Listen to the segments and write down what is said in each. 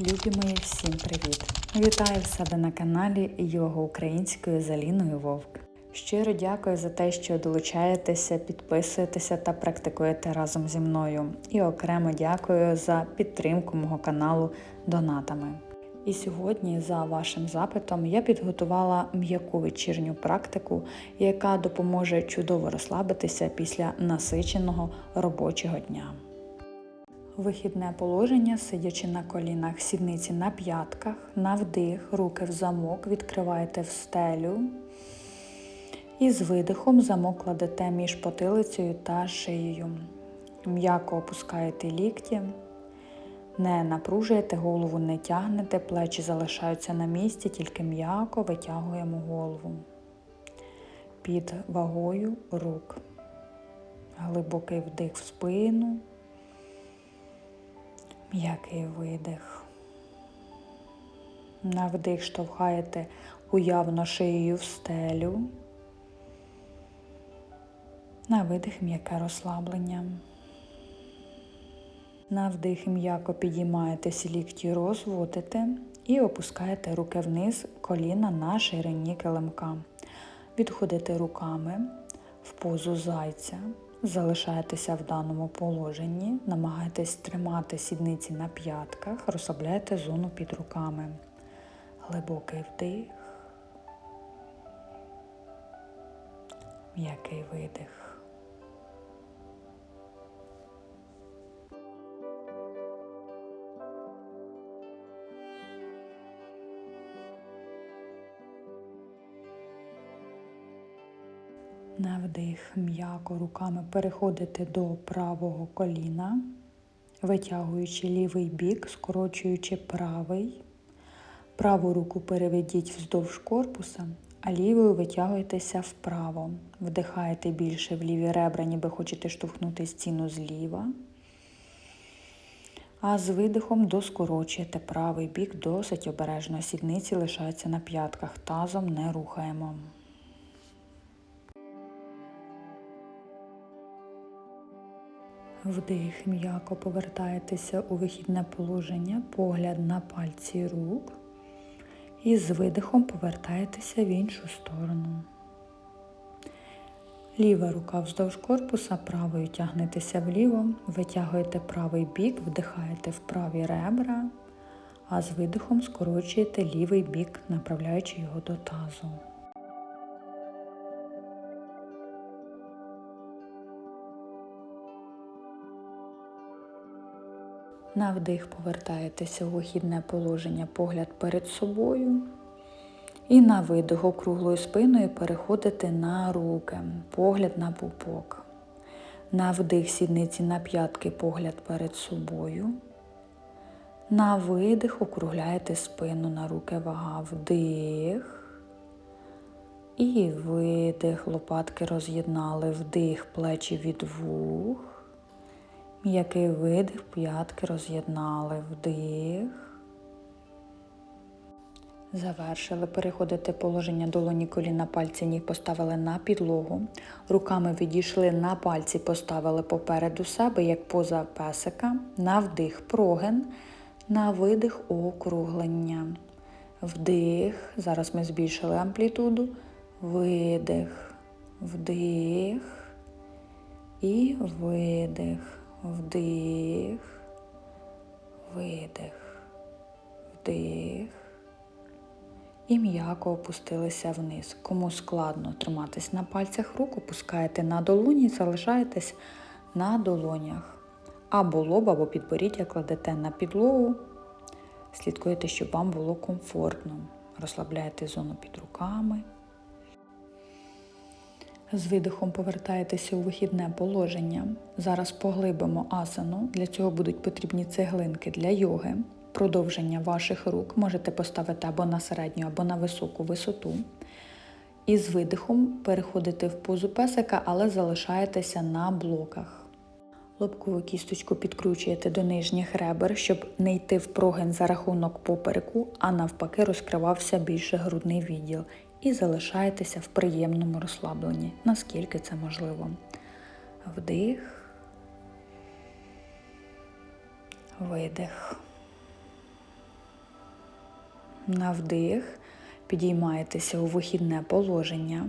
Любі мої, всім привіт! Вітаю себе на каналі Його Українською з Аліною Вовк. Щиро дякую за те, що долучаєтеся, підписуєтеся та практикуєте разом зі мною. І окремо дякую за підтримку мого каналу донатами. І сьогодні, за вашим запитом, я підготувала м'яку вечірню практику, яка допоможе чудово розслабитися після насиченого робочого дня. Вихідне положення, сидячи на колінах, сідниці на п'ятках, на вдих, руки в замок, відкриваєте в стелю. І з видихом замок кладете між потилицею та шиєю. М'яко опускаєте лікті, не напружуєте, голову не тягнете, плечі залишаються на місці, тільки м'яко витягуємо голову під вагою рук. Глибокий вдих в спину. М'який видих. На вдих штовхаєте уявно шиєю в стелю. На видих м'яке розслаблення. На вдих м'яко підіймаєтесь лікті, розводите і опускаєте руки вниз, коліна на ширині килимка. Відходите руками в позу зайця. Залишаєтеся в даному положенні, намагайтесь тримати сідниці на п'ятках, розслабляйте зону під руками. Глибокий вдих, м'який видих. На вдих м'яко руками переходите до правого коліна, витягуючи лівий бік, скорочуючи правий. Праву руку переведіть вздовж корпуса, а лівою витягуєтеся вправо. Вдихаєте більше в ліві ребра, ніби хочете штовхнути стіну зліва. А з видихом доскорочуєте правий бік, досить обережно. Сідниці лишаються на п'ятках, тазом не рухаємо. Вдих, м'яко повертаєтеся у вихідне положення, погляд на пальці рук. І з видихом повертаєтеся в іншу сторону. Ліва рука вздовж корпуса, правою тягнетеся вліво, витягуєте правий бік, вдихаєте в праві ребра, а з видихом скорочуєте лівий бік, направляючи його до тазу. На вдих повертаєтеся у вихідне положення, погляд перед собою. І на видих округлою спиною переходите на руки, погляд на пупок. На вдих сідниці на п'ятки, погляд перед собою. На видих округляєте спину на руки вага. Вдих. І видих. Лопатки роз'єднали. Вдих, плечі від вух. М'який видих, п'ятки роз'єднали вдих. Завершили. Переходите положення долоні коліна пальці ніг поставили на підлогу. Руками відійшли на пальці, поставили попереду себе, як поза песика. На вдих прогин, на видих округлення. Вдих. Зараз ми збільшили амплітуду. Видих, вдих і видих. Вдих, видих, вдих. І м'яко опустилися вниз. Кому складно триматись на пальцях рук, опускаєте на долоні і залишаєтесь на долонях. Або лоб, або підборіддя кладете на підлогу. Слідкуєте, щоб вам було комфортно. Розслабляєте зону під руками. З видихом повертаєтеся у вихідне положення. Зараз поглибимо асану. Для цього будуть потрібні цеглинки для йоги. Продовження ваших рук можете поставити або на середню, або на високу висоту. І з видихом переходите в позу песика, але залишаєтеся на блоках. Лобкову кісточку підкручуєте до нижніх ребер, щоб не йти в прогин за рахунок попереку, а навпаки розкривався більше грудний відділ і залишаєтеся в приємному розслабленні, наскільки це можливо. Вдих, видих. На вдих підіймаєтеся у вихідне положення.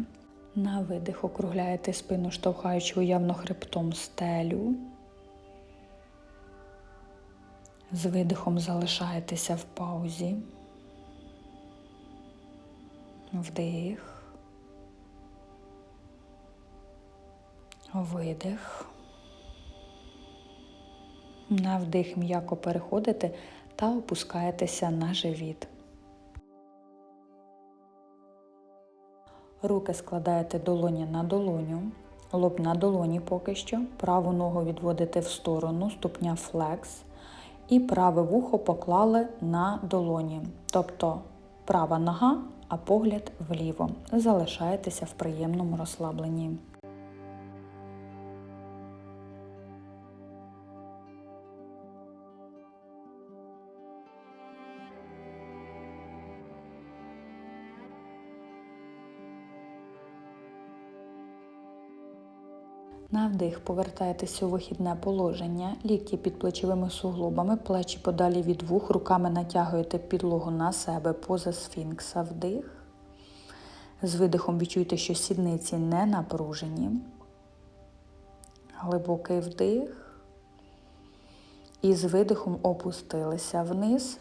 На видих округляєте спину, штовхаючи уявно хребтом стелю. З видихом залишаєтеся в паузі. Вдих. Видих. На вдих м'яко переходите та опускаєтеся на живіт. Руки складаєте долоні на долоню, лоб на долоні поки що, праву ногу відводите в сторону, ступня флекс, і праве вухо поклали на долоні. Тобто права нога, а погляд вліво. Залишаєтеся в приємному розслабленні. Вдих повертаєтеся у вихідне положення, лікті під плечовими суглобами, плечі подалі від вух, руками натягуєте підлогу на себе поза сфінкса вдих. З видихом відчуйте, що сідниці не напружені. Глибокий вдих. І з видихом опустилися вниз,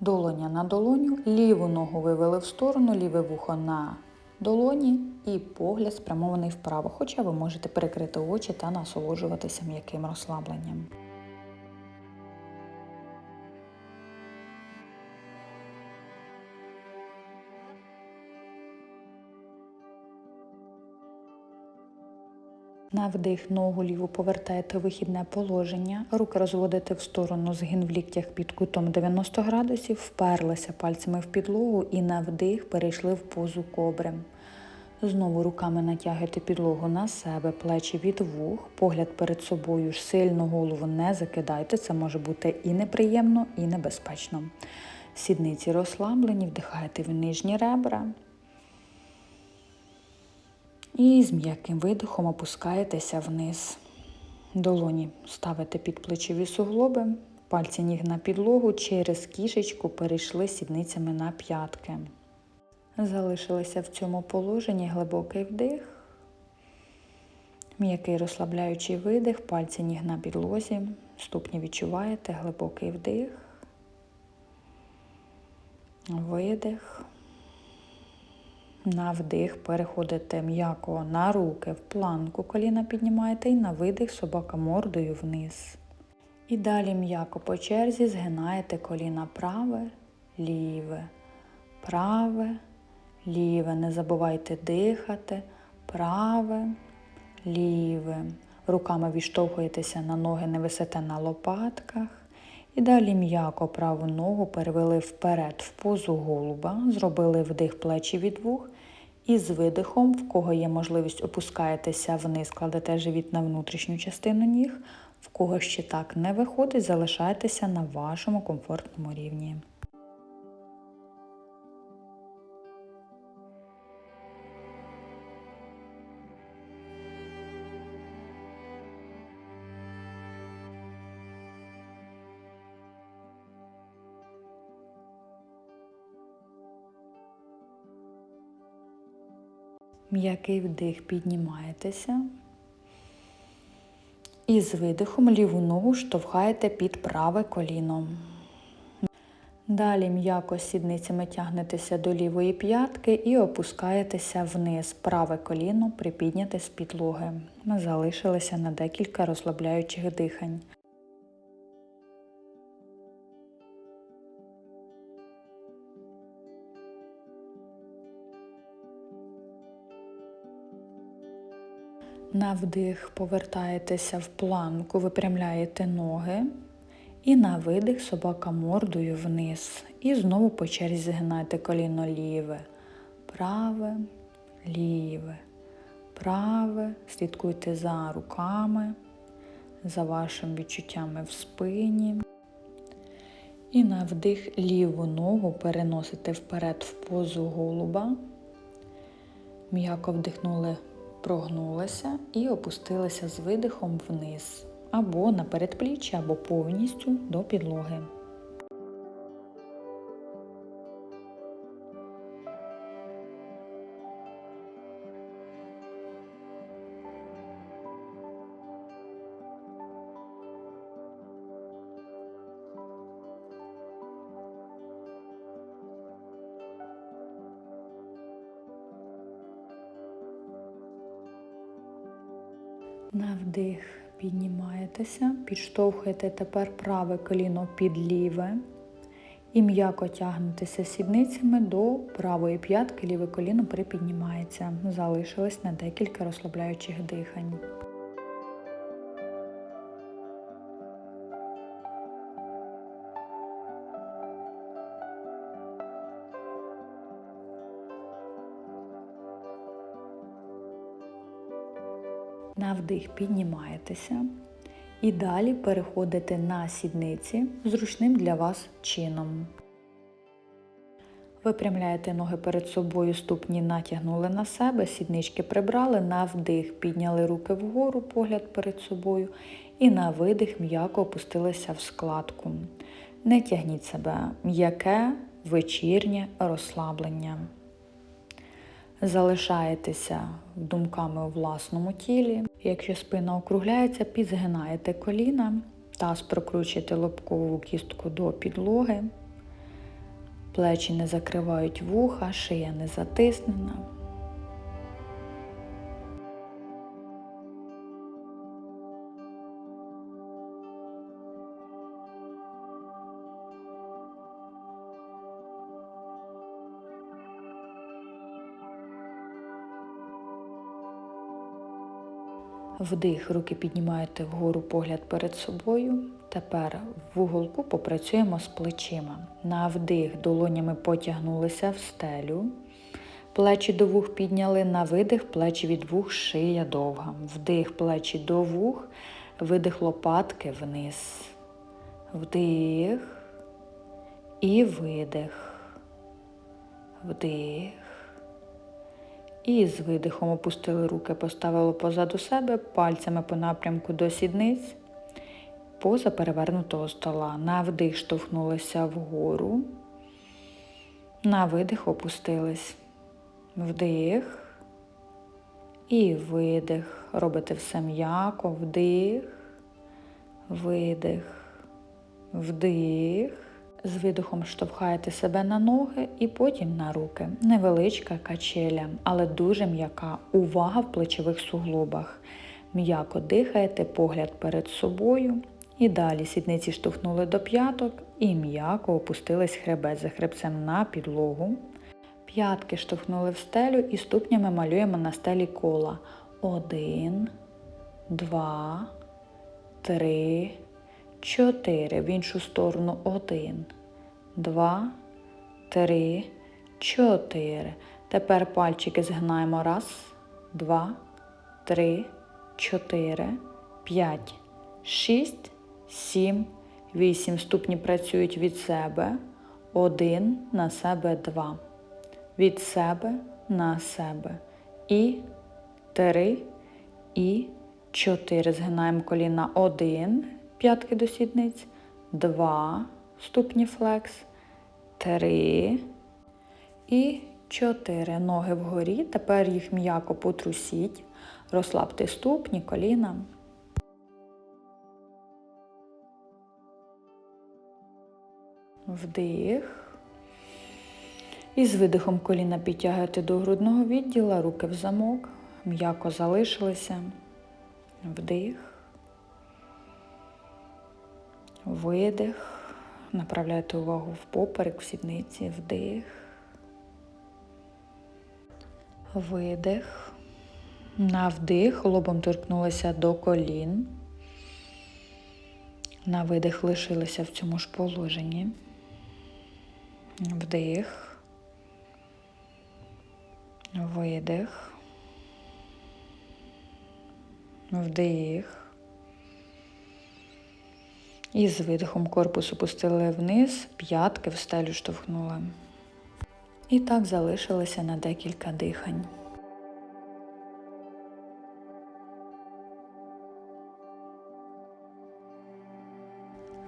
долоня на долоню, ліву ногу вивели в сторону, ліве вухо на долоні і погляд спрямований вправо, хоча ви можете перекрити очі та насолоджуватися м'яким розслабленням. На вдих ногу ліву повертаєте вихідне положення, руки розводите в сторону, згин в ліктях під кутом 90 градусів, вперлися пальцями в підлогу і на вдих перейшли в позу кобри. Знову руками натягуйте підлогу на себе, плечі від вух, погляд перед собою ж сильно голову не закидайте, це може бути і неприємно, і небезпечно. Сідниці розслаблені, вдихаєте в нижні ребра. І з м'яким видихом опускаєтеся вниз. Долоні ставите під плечові суглоби, пальці ніг на підлогу, через кішечку перейшли сідницями на п'ятки. Залишилися в цьому положенні глибокий вдих, м'який розслабляючий видих, пальці ніг на підлозі, ступні відчуваєте, глибокий вдих, видих. На вдих переходите м'яко на руки в планку, коліна піднімаєте і на видих собака мордою вниз. І далі м'яко по черзі згинаєте коліна праве, ліве, праве, ліве. Не забувайте дихати, праве, ліве. Руками відштовхуєтеся на ноги, не висите на лопатках. І далі м'яко праву ногу перевели вперед в позу голуба, зробили вдих плечі від вух. І з видихом, в кого є можливість, опускаєтеся вниз, кладете живіт на внутрішню частину ніг, в кого ще так не виходить, залишайтеся на вашому комфортному рівні. М'який вдих піднімаєтеся. І з видихом ліву ногу штовхаєте під праве коліно. Далі м'яко сідницями тягнетеся до лівої п'ятки і опускаєтеся вниз. Праве коліно припідняте з підлоги. Ми залишилися на декілька розслабляючих дихань. На вдих повертаєтеся в планку, випрямляєте ноги. І на видих собака мордою вниз. І знову по черзі згинайте коліно ліве, праве, ліве, праве. Слідкуйте за руками, за вашими відчуттями в спині. І на вдих ліву ногу переносите вперед в позу голуба. М'яко вдихнули прогнулася і опустилася з видихом вниз, або на передпліччя, або повністю до підлоги. Піднімаєтеся, підштовхуєте тепер праве коліно під ліве і м'яко тягнетеся сідницями до правої п'ятки, ліве коліно припіднімається. Залишилось на декілька розслабляючих дихань. На вдих піднімаєтеся і далі переходите на сідниці зручним для вас чином. Випрямляєте ноги перед собою, ступні натягнули на себе, сіднички прибрали, на вдих підняли руки вгору, погляд перед собою, і на видих м'яко опустилися в складку. Не тягніть себе м'яке, вечірнє розслаблення. Залишаєтеся думками у власному тілі. Якщо спина округляється, підзгинаєте коліна, таз прокручуєте лобкову кістку до підлоги, плечі не закривають вуха, шия не затиснена. Вдих, руки піднімаєте вгору погляд перед собою. Тепер в уголку попрацюємо з плечима. На вдих долонями потягнулися в стелю. Плечі до вух підняли, на видих, плечі від вух, шия довга. Вдих, плечі до вух, видих лопатки вниз. Вдих і видих. Вдих. І з видихом опустили руки, поставили позаду себе, пальцями по напрямку до сідниць, поза перевернутого стола. На вдих штовхнулися вгору, на видих опустились. Вдих і видих. Робите все м'яко, вдих, видих, вдих. З видихом штовхаєте себе на ноги і потім на руки. Невеличка качеля, але дуже м'яка. Увага в плечових суглобах. М'яко дихаєте, погляд перед собою. І далі сідниці штовхнули до п'яток і м'яко опустились хребет за хребцем на підлогу. П'ятки штовхнули в стелю і ступнями малюємо на стелі кола. Один, два, три. Чотири. В іншу сторону один, два, три, чотири. Тепер пальчики згинаємо. Раз, два, три, чотири, п'ять, шість, сім, вісім. Ступні працюють від себе. Один на себе два. Від себе на себе. І три, і чотири. Згинаємо коліна один п'ятки до сідниць, 2 ступні флекс, 3 і 4 ноги вгорі. Тепер їх м'яко потрусіть, розслабте ступні, коліна. Вдих. І з видихом коліна підтягуєте до грудного відділа, руки в замок, м'яко залишилися. Вдих. Видих. Направляйте увагу в поперек, в сідниці, вдих. Видих. На вдих. Лобом торкнулися до колін. На видих лишилися в цьому ж положенні. Вдих. Видих. Вдих. І з видихом корпус опустили вниз, п'ятки в стелю штовхнули. І так залишилося на декілька дихань.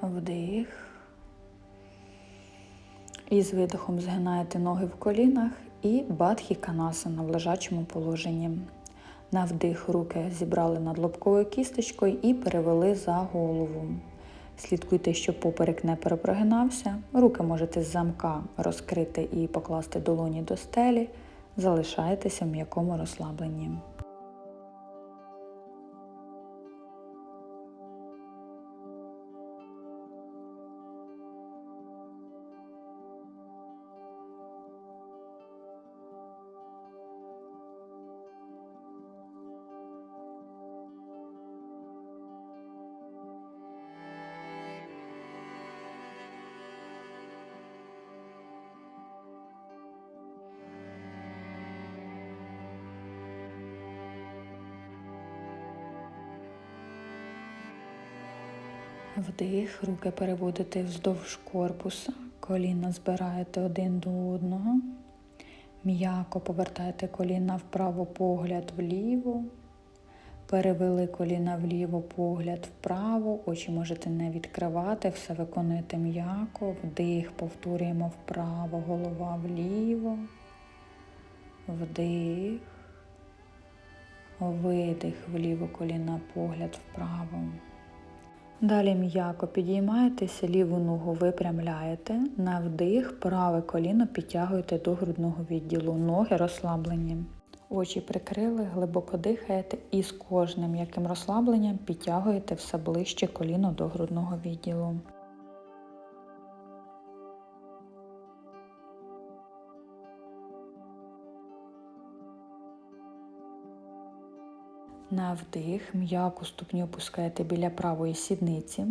Вдих. І з видихом згинаєте ноги в колінах і бадхі канасана в лежачому положенні. На вдих руки зібрали над лобковою кісточкою і перевели за голову. Слідкуйте, щоб поперек не перепрогинався. Руки можете з замка розкрити і покласти долоні до стелі. Залишайтеся в м'якому розслабленні. Вдих, руки переводите вздовж корпуса, коліна збираєте один до одного. М'яко повертаєте коліна вправо, погляд вліво. Перевели коліна вліво, погляд вправо, очі можете не відкривати, все виконуєте м'яко, вдих, повторюємо вправо, голова вліво, вдих, видих, вліво коліна, погляд вправо. Далі м'яко підіймаєтеся, ліву ногу випрямляєте, на вдих, праве коліно підтягуєте до грудного відділу, ноги розслаблені. Очі прикрили, глибоко дихаєте і з кожним м'яким розслабленням підтягуєте все ближче коліно до грудного відділу. На вдих м'яку ступню опускаєте біля правої сідниці,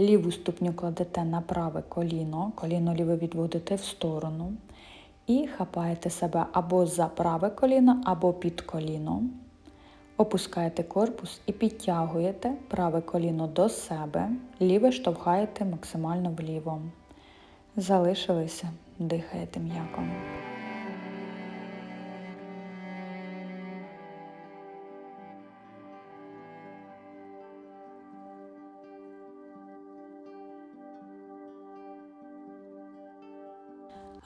ліву ступню кладете на праве коліно, коліно ліве відводите в сторону і хапаєте себе або за праве коліно, або під коліно. Опускаєте корпус і підтягуєте праве коліно до себе, ліве штовхаєте максимально вліво. Залишилися, дихаєте м'яко.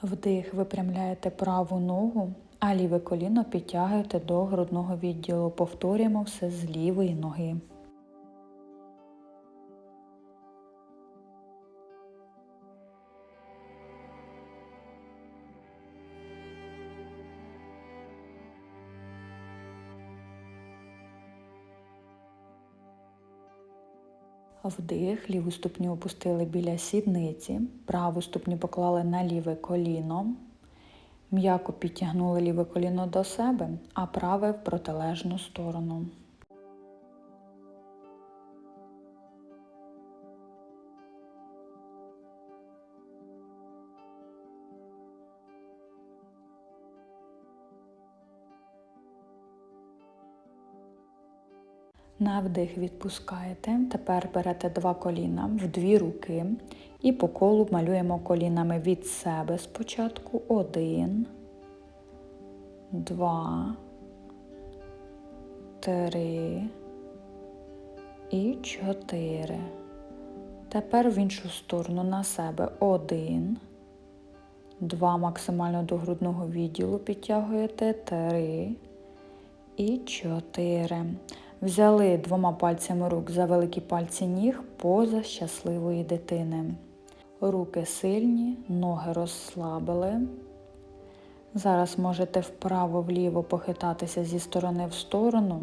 Вдих, випрямляєте праву ногу, а ліве коліно підтягуєте до грудного відділу. Повторюємо все з лівої ноги. Вдих, ліву ступню опустили біля сідниці, праву ступню поклали на ліве коліно, м'яко підтягнули ліве коліно до себе, а праве в протилежну сторону. На вдих відпускаєте. Тепер берете два коліна в дві руки і по колу малюємо колінами від себе спочатку. Один, два, три і чотири. Тепер в іншу сторону на себе один. Два максимально до грудного відділу підтягуєте. Три і чотири. Взяли двома пальцями рук за великі пальці ніг поза щасливої дитини. Руки сильні, ноги розслабили. Зараз можете вправо-вліво похитатися зі сторони в сторону,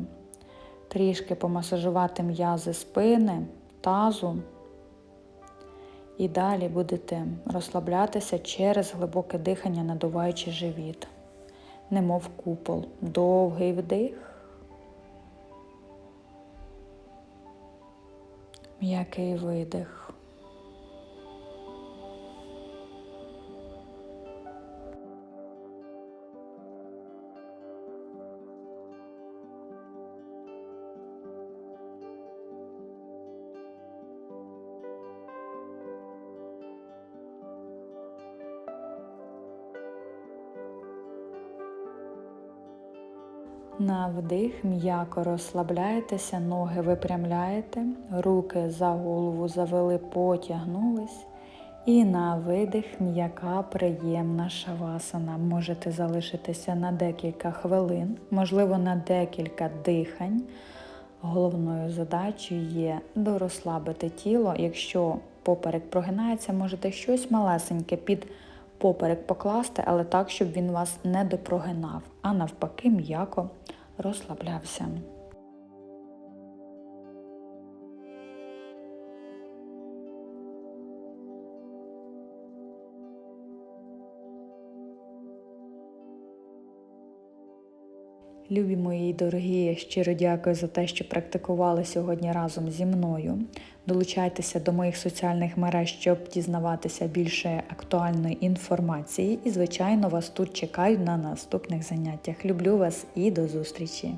трішки помасажувати м'язи спини, тазу. І далі будете розслаблятися через глибоке дихання, надуваючи живіт, немов купол. Довгий вдих. М'який видих. На вдих м'яко розслабляєтеся, ноги випрямляєте, руки за голову завели, потягнулись. І на видих м'яка приємна шавасана. Можете залишитися на декілька хвилин, можливо, на декілька дихань. Головною задачею є дорозслабити тіло. Якщо поперек прогинається, можете щось малесеньке під поперек покласти, але так, щоб він вас не допрогинав, а навпаки, м'яко розслаблявся. Любі мої дорогі, щиро дякую за те, що практикували сьогодні разом зі мною. Долучайтеся до моїх соціальних мереж, щоб дізнаватися більше актуальної інформації. І, звичайно, вас тут чекаю на наступних заняттях. Люблю вас і до зустрічі!